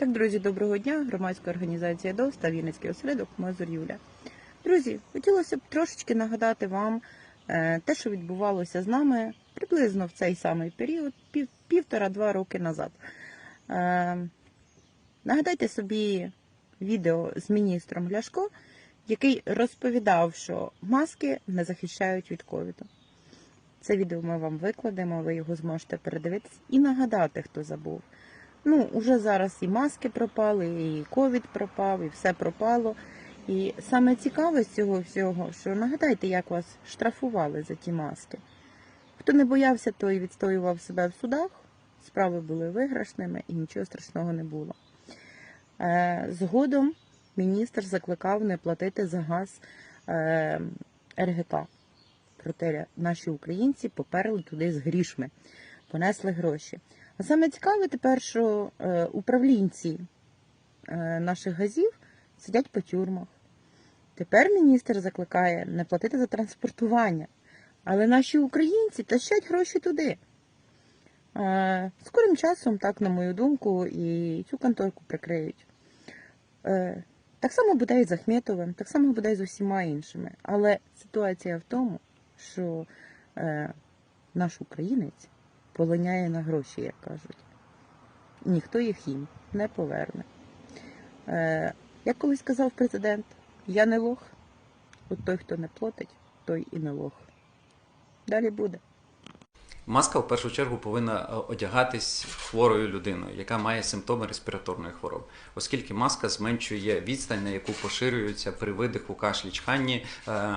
Так, друзі, доброго дня. Громадська організація ДОВ та Вінницький осередок Мазур Юля. Друзі, хотілося б трошечки нагадати вам е, те, що відбувалося з нами приблизно в цей самий період, пів, півтора-два роки назад. Е, Нагадайте собі відео з міністром Ляшко, який розповідав, що маски не захищають від ковіду. Це відео ми вам викладемо, ви його зможете передивитись і нагадати, хто забув. Ну, уже зараз і маски пропали, і ковід пропав, і все пропало. І саме цікаве з цього всього, що нагадайте, як вас штрафували за ті маски. Хто не боявся, той відстоював себе в судах, справи були виграшними і нічого страшного не було. Е, Згодом міністр закликав не платити за газ е, РГК. Проте наші українці поперли туди з грішми, понесли гроші. А саме цікаве тепер, що е, управлінці е, наших газів сидять по тюрмах. Тепер міністр закликає не платити за транспортування. Але наші українці тащать гроші туди. Е, скорим часом, так, на мою думку, і цю конторку прикриють. Так само буде і з Ахметовим, так само буде і з усіма іншими. Але ситуація в тому, що наш українець полоняє на гроші, як кажуть. Ніхто їх їм не поверне. Е, як колись казав президент, я не лох. От той, хто не платить, той і не лох. Далі буде. Маска в першу чергу повинна е, одягатись хворою людиною, яка має симптоми респіраторної хвороби, оскільки маска зменшує відстань, на яку поширюється при видиху, кашлі, чханні е,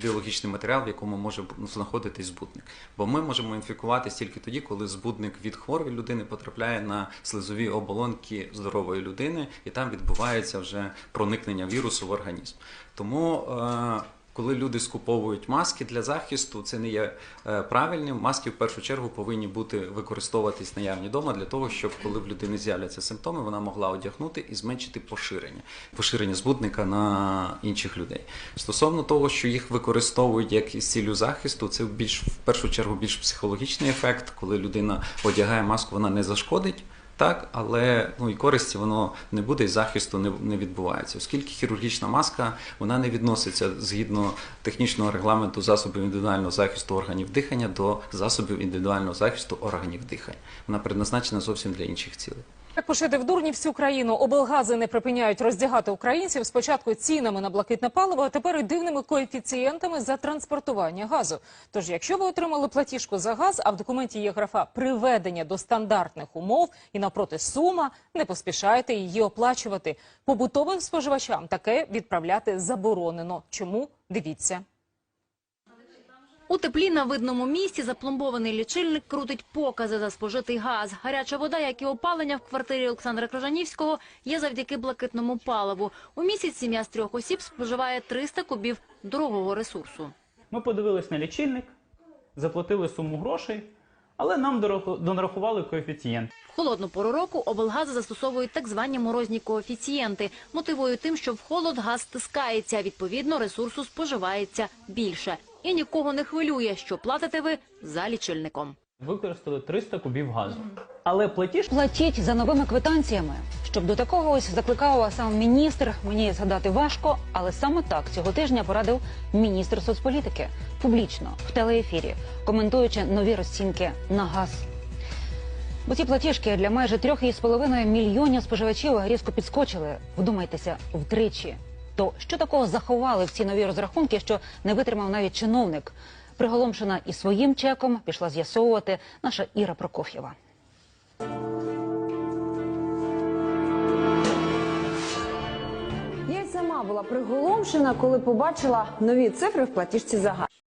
біологічний матеріал, в якому може знаходитись збудник. Бо ми можемо інфікуватись тільки тоді, коли збудник від хворої людини потрапляє на слизові оболонки здорової людини, і там відбувається вже проникнення вірусу в організм. Тому е, коли люди скуповують маски для захисту, це не є е, правильним. Маски в першу чергу повинні бути використовуватись наявні вдома для того, щоб коли в людини з'являться симптоми, вона могла одягнути і зменшити поширення, поширення збудника на інших людей. Стосовно того, що їх використовують як із ціллю захисту, це більш в першу чергу більш психологічний ефект, коли людина одягає маску, вона не зашкодить. Так, але ну і користі воно не буде, і захисту не, не відбувається, оскільки хірургічна маска вона не відноситься згідно технічного регламенту засобів індивідуального захисту органів дихання до засобів індивідуального захисту органів дихання. Вона предназначена зовсім для інших цілей. Як пошити в дурні всю країну, облгази не припиняють роздягати українців спочатку цінами на блакитне паливо, а тепер і дивними коефіцієнтами за транспортування газу. Тож, якщо ви отримали платіжку за газ, а в документі є графа приведення до стандартних умов і навпроти сума, не поспішайте її оплачувати. Побутовим споживачам таке відправляти заборонено. Чому? Дивіться. У теплі на видному місці запломбований лічильник крутить покази за спожитий газ. Гаряча вода, як і опалення в квартирі Олександра Крижанівського, є завдяки блакитному паливу. У місяць сім'я з трьох осіб споживає 300 кубів дорогого ресурсу. Ми подивились на лічильник, заплатили суму грошей, але нам донарахували коефіцієнт. В холодну пору року облгази застосовують так звані морозні коефіцієнти. Мотивують тим, що в холод газ стискається, відповідно ресурсу споживається більше. І нікого не хвилює, що платите ви за лічильником. Використали 300 кубів газу. Але платіж Платіть за новими квитанціями. Щоб до такого ось закликав сам міністр, мені згадати важко, але саме так цього тижня порадив міністр соцполітики публічно в телеефірі, коментуючи нові розцінки на газ. Бо ці платіжки для майже трьох із половиною мільйонів споживачів різко підскочили. Вдумайтеся втричі. То що такого заховали в ці нові розрахунки, що не витримав навіть чиновник? Приголомшена і своїм чеком пішла з'ясовувати наша Іра Прокоф'єва. Я й сама була приголомшена, коли побачила нові цифри в платіжці за газ.